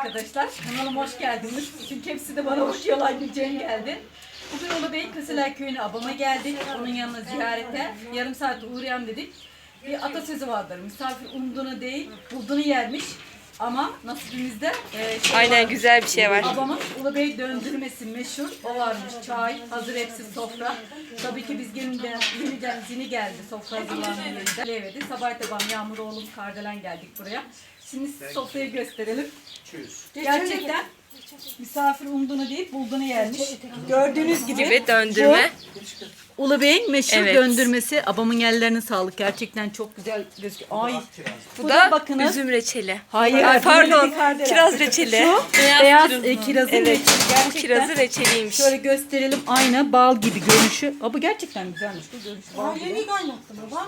arkadaşlar. Kanalıma hoş geldiniz. Çünkü hepsi de bana bakıyorlar. Gülcen geldi. Bugün Ulu Bey Kızılay Köyü'ne abama geldik. Onun yanına ziyarete. Yarım saat uğrayalım dedik. Bir atasözü vardır. Misafir umduğunu değil, bulduğunu yermiş. Ama nasibimizde e, şey Aynen varmış. güzel bir şey var. Babamın Ulu Bey döndürmesi meşhur. O varmış. Çay, hazır hepsi sofra. Tabii ki biz gelince yeniden zini geldi. Sofra hazırlandı yeniden. Levedi. Sabah tabağım Yağmur oğlum Kardelen geldik buraya. Şimdi sofrayı gösterelim. Gerçekten misafir umduğunu değil bulduğunu yermiş. Gördüğünüz gibi, Gibi döndürme. Ulu Bey'in meşhur Evet. döndürmesi. Abamın ellerine sağlık. Gerçekten çok güzel gözüküyor. Ay. Bu da bakınız. üzüm reçeli. Hayır, Ay, pardon. kardelen. Kiraz reçeli. Beyaz e, kirazın Evet. reçeli. Gerçekten. kirazı reçeliymiş. Şöyle gösterelim. Aynı bal gibi görünüşü. Aa, bu gerçekten güzelmiş. Bu görünüşü bal gibi. Yeni kaynattım baba.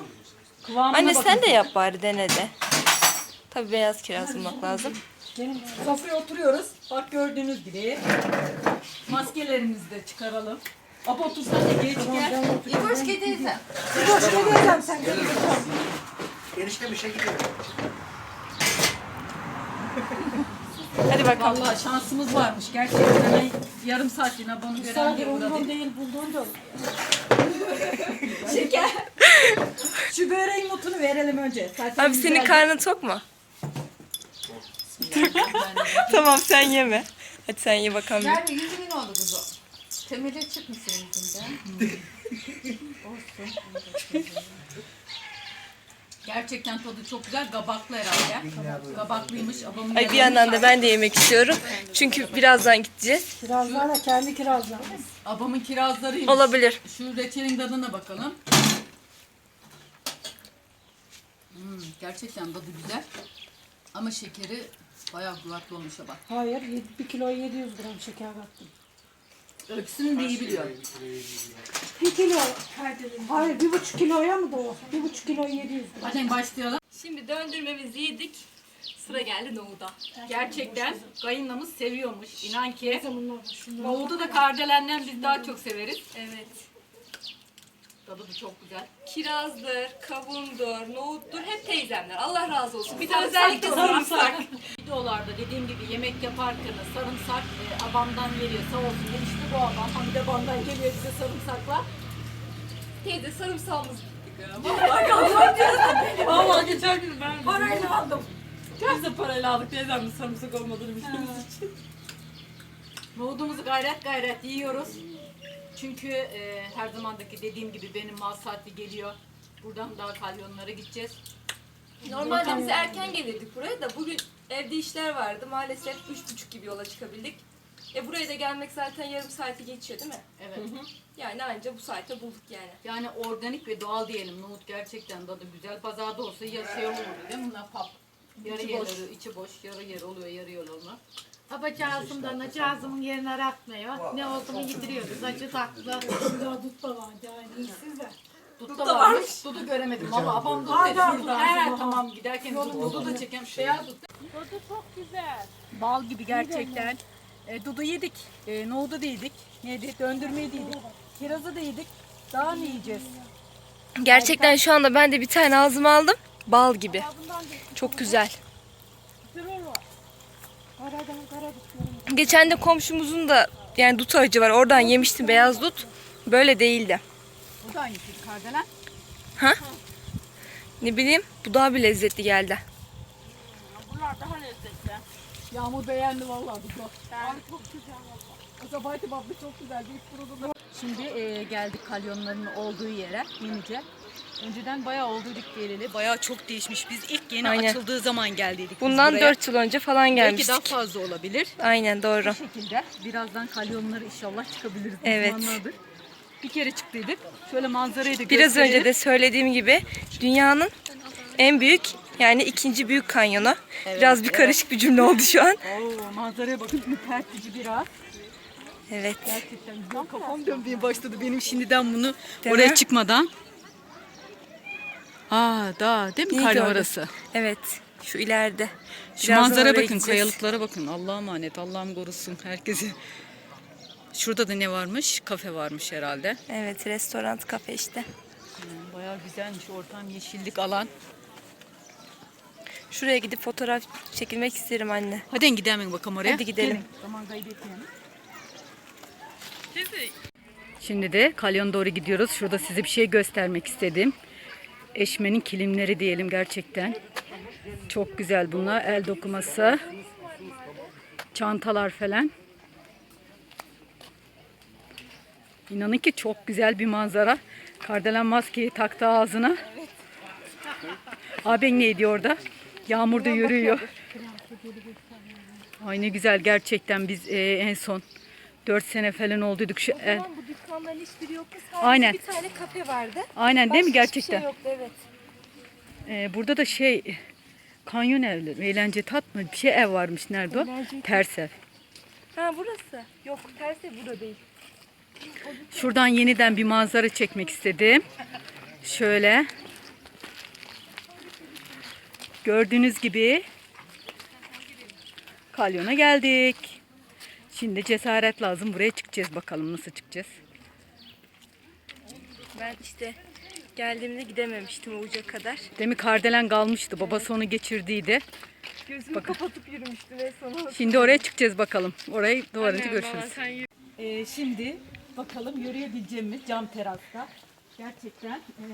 Kıvamına Anne bakın. sen de yap bari dene de. Tabii beyaz kiraz bulmak lazım. Sofraya oturuyoruz. Bak gördüğünüz gibi. Maskelerimizi de çıkaralım. Aba otursan da geç gel. İboş teyze. Boş vereceğim sen de. Enişte bir şey gidiyor. Hadi bakalım. Vallahi şansımız varmış. Gerçekten ben yarım saatliğine bunu gören umduğun uğradım. değil bulduğun da. Şeker. Şu böreğin notunu verelim önce. Zaten Abi senin karnın tok mu? Tamam sen yeme. Hadi sen ye bakalım. Nerede? Yüzü bin oldu o. Temeli çıkmış senin yüzünden. Gerçekten tadı çok güzel. Gabaklı herhalde. Gabaklıymış. Abamın Ay bir yandan da ben de yemek istiyorum. Çünkü birazdan gideceğiz. Kirazlarla kendi kirazlarla. Abamın kirazlarıymış. Olabilir. Şu reçelin tadına bakalım. Hmm, gerçekten tadı güzel. Ama şekeri bayağı kuvvetli olmuş bak. Hayır, yedi- bir kilo 700 gram şeker kattım. Ölçüsünü de iyi biliyor. Bir kilo. Hayır, bir buçuk kiloya mı da o? Bir buçuk kilo 700 gram. Hadi başlayalım. Şimdi döndürmemizi yedik. Sıra geldi nohuda. Gerçekten kayınlamız seviyormuş. İnan ki. Nohudu da kardelenden biz daha çok severiz. Evet. Tadı da çok güzel. Kirazdır, kavundur, nohuttur hep teyzemler. Allah razı olsun. Bir de özellikle sarımsak. Videolarda dediğim gibi yemek yaparken sarımsak e, abamdan geliyor sağ olsun. İşte bu abam. Hamide bandan geliyor bize sarımsakla. Teyze sarımsağımız bitti. Vallahi geçen gün ben Parayla aldım. Kaçta parayla aldık teyzemle sarımsak olmadığını bildiğimiz için. Nohudumuzu gayret gayret yiyoruz. Çünkü e, her zamandaki dediğim gibi benim mal saati geliyor. Buradan daha kalyonlara gideceğiz. Normalde biz erken gelirdik buraya da bugün evde işler vardı. Maalesef üç buçuk gibi yola çıkabildik. E buraya da gelmek zaten yarım saati geçiyor değil mi? Evet. Yani anca bu saate bulduk yani. Yani organik ve doğal diyelim. Nohut gerçekten tadı güzel. Pazarda olsa ya şey olur değil mi? Bunlar pap. Yarı yarı, içi boş, yarı yarı oluyor, yarı yarı olmaz. Babacığızımdan acağızımın yerine aratmıyor. Ne olduğunu yediriyoruz. Acı tatlı. Daha dut da vardı. Yani siz de. Dut da varmış. Dudu göremedim ama abam dut dedi. He tamam giderken dudu da çeken beyaz dut. Tadı çok güzel. Bal gibi gerçekten. E, dudu yedik. E, nohudu da yedik. Neydi? Döndürmeyi de yedik. Kirazı da yedik. Daha ne yiyeceğiz? Gerçekten şu anda ben de bir tane ağzıma aldım. Bal gibi. Çok güzel. Geçen de komşumuzun da yani dut ağacı var. Oradan yemiştim beyaz dut. Böyle değildi. Bu da aynısı kardelen. Ne bileyim bu daha bir lezzetli geldi. Bunlar daha lezzetli. Yağmur beğendi vallahi dudu. Abi çok güzel valla. Azabati bablı çok güzel. Şimdi e, geldik kalyonların olduğu yere inince. Önceden bayağı olduydık geleli. Bayağı çok değişmiş. Biz ilk yeni Aynen. açıldığı zaman geldiydik Bundan buraya. 4 yıl önce falan Belki gelmiştik. daha fazla olabilir. Aynen doğru. Bu şekilde birazdan kalyonları inşallah çıkabiliriz. Evet. Bir kere çıktıydık. Şöyle manzarayı da Biraz önce gösterelim. de söylediğim gibi dünyanın en büyük yani ikinci büyük kanyonu. Biraz bir karışık bir cümle oldu şu an. Oo, manzaraya bakın ürpertici biraz. Evet. Gerçekten güzel. Kafam dönmeye başladı benim şimdiden bunu Değil oraya mi? çıkmadan. Aa da değil mi İyi gördüm. orası? Evet. Şu ileride. Şu Birazdan manzara oraya bakın, gideceğiz. kayalıklara bakın. Allah'a emanet, Allah'ım korusun herkesi. Şurada da ne varmış? Kafe varmış herhalde. Evet restoran kafe işte. Bayağı güzelmiş ortam, yeşillik alan. Şuraya gidip fotoğraf çekilmek isterim anne. Hadi gidelim bakalım oraya. Hadi gidelim. Zaman kaybetmeyelim. Şimdi de Kalyon doğru gidiyoruz. Şurada size bir şey göstermek istedim. Eşmenin kilimleri diyelim gerçekten. Çok güzel bunlar. El dokuması. Çantalar falan. İnanın ki çok güzel bir manzara. Kardelen maskeyi taktı ağzına. Abin neydi orada? Yağmurda yürüyor. Ay ne güzel gerçekten biz e, en son 4 sene falan olduyduk şu el. Bu dükkanların hiçbiri yoktu. Sadece Aynen. bir tane kafe vardı. Aynen değil mi Başka gerçekten? Hiçbir şey yoktu evet. E, burada da şey kanyon evleri, eğlence tat mı? Bir şey ev varmış nerede o? Ters ev. Ha burası. Yok tersi burada değil. Şuradan yeniden bir manzara çekmek istedim. Şöyle. Gördüğünüz gibi kalyona geldik. Şimdi cesaret lazım. Buraya çıkacağız bakalım nasıl çıkacağız. Ben işte geldiğimde gidememiştim uca kadar. Demin kardelen kalmıştı. Babası onu geçirdiydi. Gözümü Bakın. kapatıp yürümüştüm en son. Şimdi oraya çıkacağız bakalım. Orayı duvarınca görüşürüz. Ee, şimdi bakalım yürüyebileceğim mi cam terasta? Gerçekten e,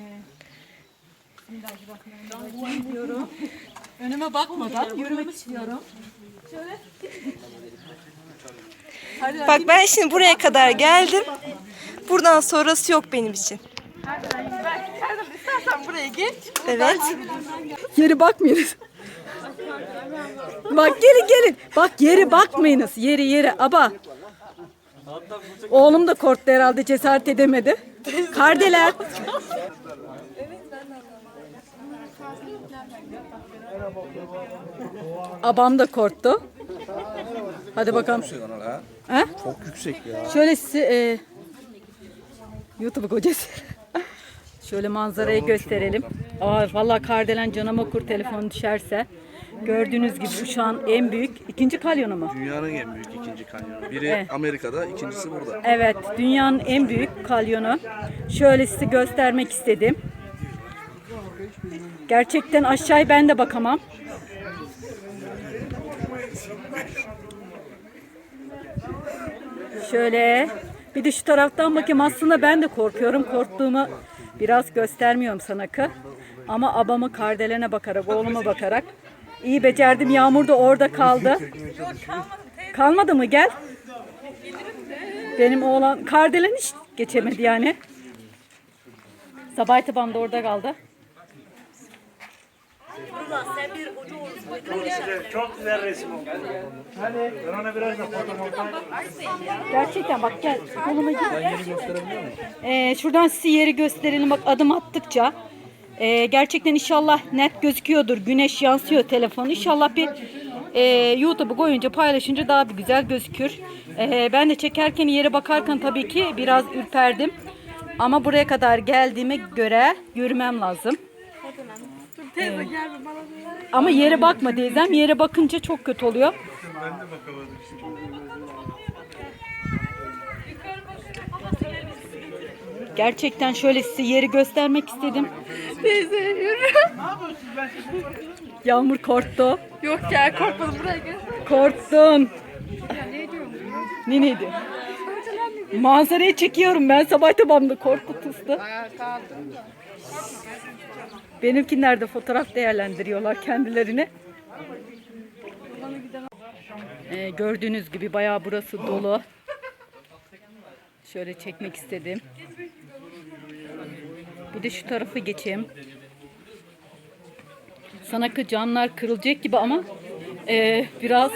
Bismillahirrahmanirrahim diyorum. Önüme bakmadan yürümek istiyorum. Şöyle. Bak ben şimdi buraya kadar geldim. Buradan sonrası yok benim için. Evet. Yeri bakmayınız. Bak gelin gelin. Bak yeri bakmayınız. Yeri yeri. Aba. Oğlum da korktu herhalde cesaret edemedi. Kardeler. Abam da korktu. Hadi bakalım. Ha? Çok yüksek ya. Şöyle size e, YouTube kocası. Şöyle manzarayı gösterelim. Aa, vallahi kardelen canıma okur telefon düşerse. Gördüğünüz gibi uçağın en büyük ikinci kalyonu mu? Dünyanın en büyük ikinci kanyonu. Biri Evet. Amerika'da, ikincisi burada. Evet, dünyanın en büyük kalyonu. Şöyle size göstermek istedim. Gerçekten aşağıya ben de bakamam. Şöyle bir de şu taraftan bakayım. Aslında ben de korkuyorum. Korktuğumu biraz göstermiyorum sana kı. Ama abama kardelene bakarak, oğluma bakarak iyi becerdim. Yağmur da orada kaldı. Kalmadı mı? Gel. Benim oğlan Kardelen hiç geçemedi yani. Sabah taban da orada kaldı. Çok güzel resim oldu. Hadi ben ona biraz da fotomontaj Gerçekten bak gel koluma gir. Ee, şuradan size yeri gösterelim bak adım attıkça. Ee, gerçekten inşallah net gözüküyordur. Güneş yansıyor telefon. İnşallah bir e, YouTube'u koyunca paylaşınca daha bir güzel gözükür. Ee, ben de çekerken yere bakarken tabii ki biraz ürperdim. Ama buraya kadar geldiğime göre yürümem lazım. Ee, ama yere bakma teyzem. Yere bakınca çok kötü oluyor. Gerçekten şöyle size yeri göstermek istedim. Teyze yürü. Yağmur korktu. Yok ya korkmadım buraya gel. Korktun. Ne neydi? Manzarayı çekiyorum ben sabah tabamda korku tıstı. Benimkiler de fotoğraf değerlendiriyorlar kendilerini. Ee, gördüğünüz gibi bayağı burası dolu. Şöyle çekmek istedim. Bir de şu tarafı geçeyim. Sana ki camlar kırılacak gibi ama e, biraz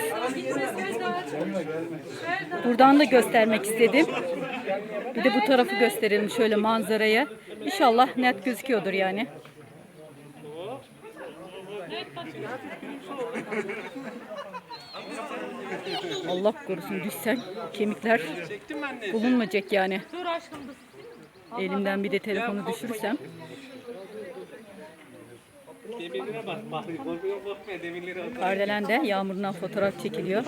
buradan da göstermek istedim. Bir de bu tarafı gösterelim şöyle manzaraya. İnşallah net gözüküyordur yani. Allah korusun düşsen kemikler bulunmayacak yani. Elimden bir de telefonu düşürürsem. Kardelen'de yağmurdan fotoğraf çekiliyor.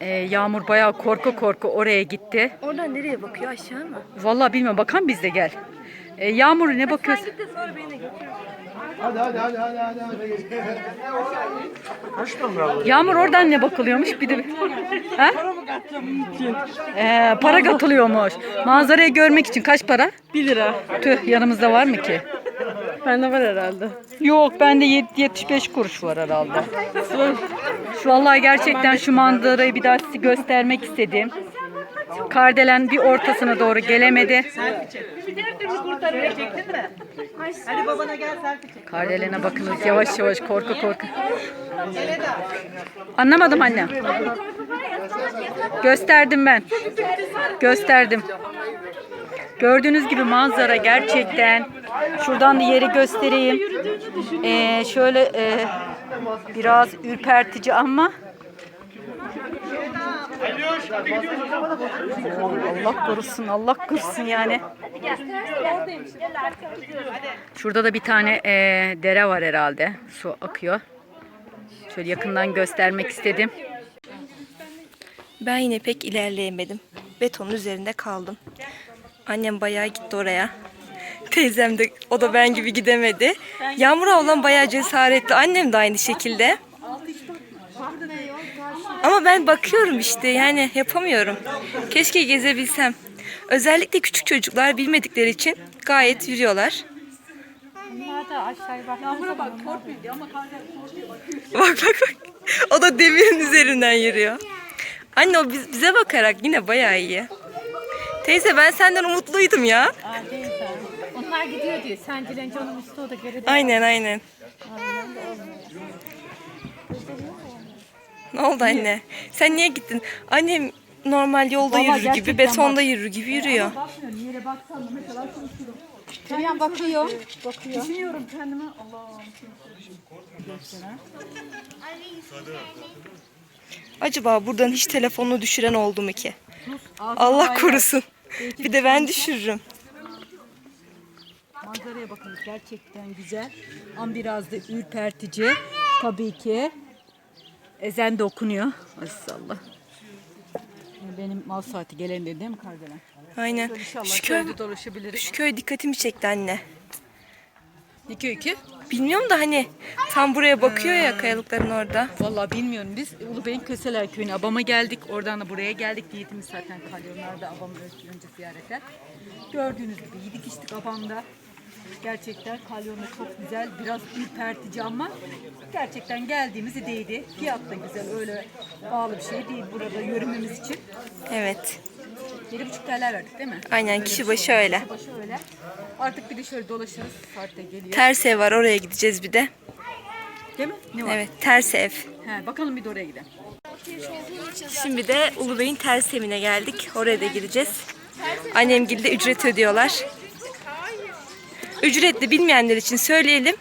Ee, Yağmur bayağı korku korku oraya gitti. Oradan nereye bakıyor aşağı mı? Vallahi bilmiyorum bakan biz de gel. Ee, Yağmur ne bakıyorsun? Git de sonra beni de götür. Yağmur oradan ne bakılıyormuş bir de ha? Ee, para katılıyormuş. Manzarayı görmek için kaç para? 1 lira. Tüh yanımızda var mı ki? Bende var herhalde. Yok bende yet- 75 kuruş var herhalde. Vallahi gerçekten şu manzarayı bir daha size göstermek istedim. Kardelen bir ortasına doğru gelemedi. Kardelen'e bakınız yavaş yavaş korku korku. Anlamadım anne. Gösterdim ben. Gösterdim. Gördüğünüz gibi manzara gerçekten. Şuradan da yeri göstereyim. Ee, şöyle e, biraz ürpertici ama Allah korusun, Allah korusun yani. Şurada da bir tane e, dere var herhalde. Su akıyor. Şöyle yakından göstermek istedim. Ben yine pek ilerleyemedim. Betonun üzerinde kaldım. Annem bayağı gitti oraya. Teyzem de o da ben gibi gidemedi. Yağmur ablam bayağı cesaretli. Annem de aynı şekilde. Ama ben bakıyorum işte yani yapamıyorum. Keşke gezebilsem. Özellikle küçük çocuklar bilmedikleri için gayet yürüyorlar. Bunlar bak. Yağmura bak ama Bak bak bak. O da demirin üzerinden yürüyor. Anne o biz- bize bakarak yine bayağı iyi. Teyze ben senden umutluydum ya. Aa, değil sen. Onlar gidiyor diyor. Sen dilenci onun üstü o da geride. Aynen aynen. Ne oldu anne? Sen niye gittin? Annem normal yolda Vallahi yürür gibi, betonda yürür gibi yürüyor. bakmıyorum yere baksan da mesela konuşurum. Tamam bakıyor. Bakıyor. Düşünüyorum kendime Allah'ım. Acaba buradan hiç telefonunu düşüren oldu mu ki? Allah korusun. Bir de ben düşürürüm. Manzaraya bakın gerçekten güzel. Ama biraz da ürpertici. Tabii ki. Ezen de okunuyor. Maşallah. Benim mal saati gelen de değil mi Kardelen? Aynen. Şu köy, köyde dolaşabiliriz. şu köy dikkatimi çekti anne. Ne köy ki? Bilmiyorum da hani tam buraya bakıyor ya kayalıkların orada. Vallahi bilmiyorum. Biz Ulubey'in Köseler Köyü'ne Abam'a geldik. Oradan da buraya geldik. Niyetimiz zaten kalyonlarda Abam'ı önce- ziyarete. Gördüğünüz gibi yedik içtik Abam'da. Gerçekten kalyonda çok güzel. Biraz ürpertici ama gerçekten geldiğimizi değdi. Fiyat da güzel. Öyle pahalı bir şey değil burada yürümemiz için. Evet. Yedi buçuk TL verdik değil mi? Aynen kişi başı öyle. Başı öyle. Artık bir de şöyle dolaşırız. De geliyor. Ters ev var oraya gideceğiz bir de. Değil mi? Ne var? Evet ters ev. He, bakalım bir de oraya gidelim. Şimdi de Ulubey'in ters evine geldik. Oraya da gireceğiz. Annem de ücret ödüyorlar. Ücretli bilmeyenler için söyleyelim.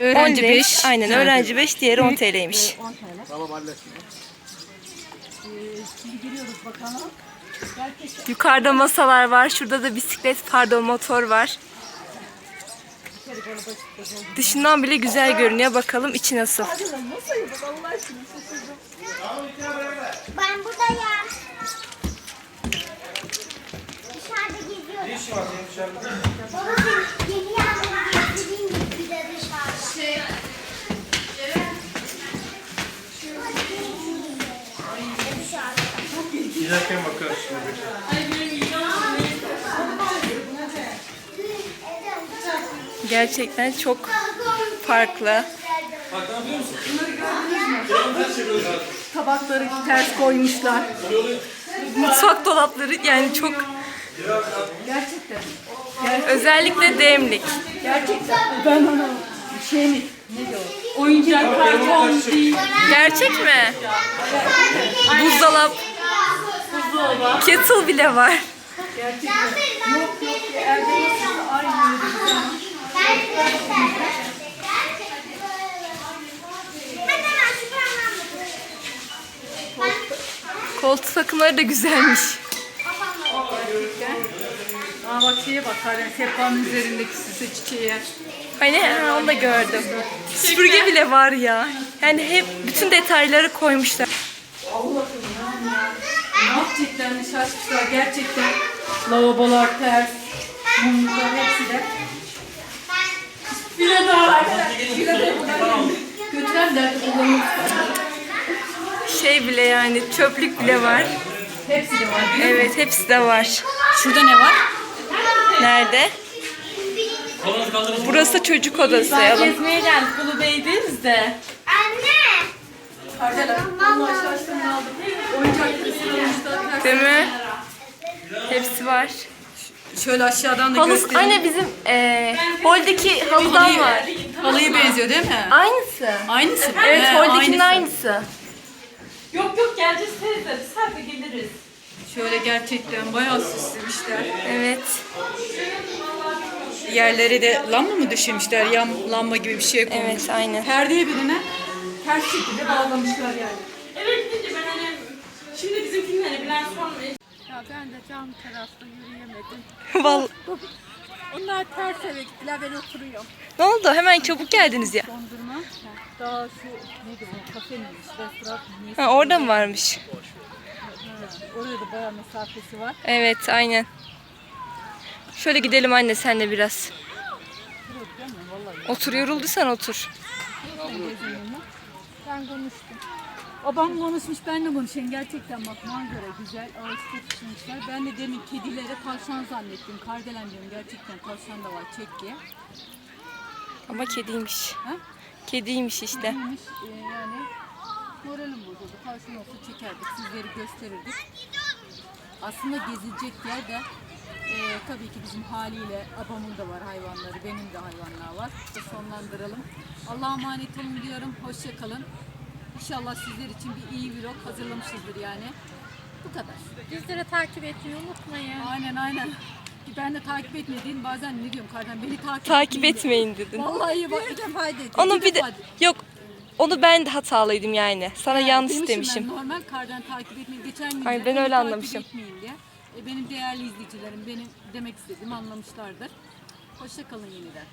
10 Öğrenci lira. 5. Aynen öğrenci 5 diğeri 10 TL'ymiş. 10 TL. Tamam Şimdi giriyoruz bakalım. Yukarıda masalar var. Şurada da bisiklet pardon motor var. Dışından bile güzel görünüyor. Bakalım içi nasıl. Ben buradayım. Dışarıda geziyorum. Ne iş var senin dışarıda? Baba ben yeni yağmuru getireyim mi bize dışarıda? Giderken bakarız şimdi. Gerçekten çok farklı. Tabakları ters koymuşlar. Mutfak dolapları yani çok Gerçekten. özellikle demlik. Gerçekten. Ben onu şey mi? Ne diyor? Oyuncak karton değil. Gerçek mi? Buzdolap. Kettle bile var. Koltuk takımları da güzelmiş. Aa bak şeye bak Karen sehpanın üzerindeki süse çiçeğe. Hani ha, onu da gördüm. Süpürge bile var ya. Yani hep bütün detayları koymuşlar. Yapacaklarını şaşmışlar gerçekten. Lavabolar ters, mumluklar hepsi de. Bire daha arkadaşlar. Bire de buradan geldi. Götüren de kullanmak Şey bile yani çöplük bile var. Hepsi de var. Evet hepsi de var. Şurada ne var? Nerede? Burası çocuk odası. Alın. Gezmeye geldik. Kulu Bey'deyiz de. Allah aldım. Sıralamışlar. Değil mi? Hepsi var. Şöyle aşağıdan da Halı, göstereyim. anne bizim eee holdeki halıdan var. Halıyı benziyor değil mi? Aynısı. Aynısı mı? Evet He, holdekinin aynısı. aynısı. Yok yok geleceğiz teyze. Biz hadi geliriz. Şöyle gerçekten bayağı süslemişler. Evet. Yerlere de lamba mı döşemişler? Yan lamba gibi bir şey koymuş. Evet aynen. Perdeye birine ters şekilde bağlamışlar yani. Evet dedi ben hani şimdi bizimkinin hani bilen son ya ben de cam tarafta yürüyemedim. Vallahi. Onlar ters eve gittiler ben oturuyorum. Ne oldu? Hemen çabuk geldiniz ya. Dondurma. Daha şu neydi bu? Kafe miymiş? Restoran? Neyse. Ha, orada mı varmış? Oraya da bayağı mesafesi var. Evet aynen. Şöyle gidelim anne senle biraz. Otur yorulduysan otur. Ben konuştum. Babam konuşmuş, ben de konuşayım. Gerçekten bak manzara güzel, ağaçta pişmişler. Ben de demin kedilere tavşan zannettim. Kardelen diyorum, gerçekten tavşan da var, çek diye. Ama kediymiş. Ha? Kediymiş işte. Neymiş, e, yani moralim bozuldu. Tavşan olsa çekerdik, sizleri gösterirdik. Aslında gezilecek yer de e, tabii ki bizim haliyle abamın da var hayvanları, benim de hayvanlar var. İşte sonlandıralım. Allah'a emanet olun diyorum. Hoşça kalın. İnşallah sizler için bir iyi vlog hazırlamışızdır yani. Bu kadar. Bizleri takip etmeyi unutmayın. Aynen aynen. Ben de takip etmediğim bazen ne diyorum kardeşim beni takip, Takip etmeyin de. etmeyin dedin. Vallahi bak bir defa dedim. Onu bir de defa yok. Onu ben de hatalıydım yani. Sana yanlış Demişim demişim. Ben normal kardan takip etmeyi geçen gün Ay, de ben beni öyle takip anlamışım. etmeyin diye. E, benim değerli izleyicilerim benim demek istediğimi anlamışlardır. Hoşça kalın yeniden.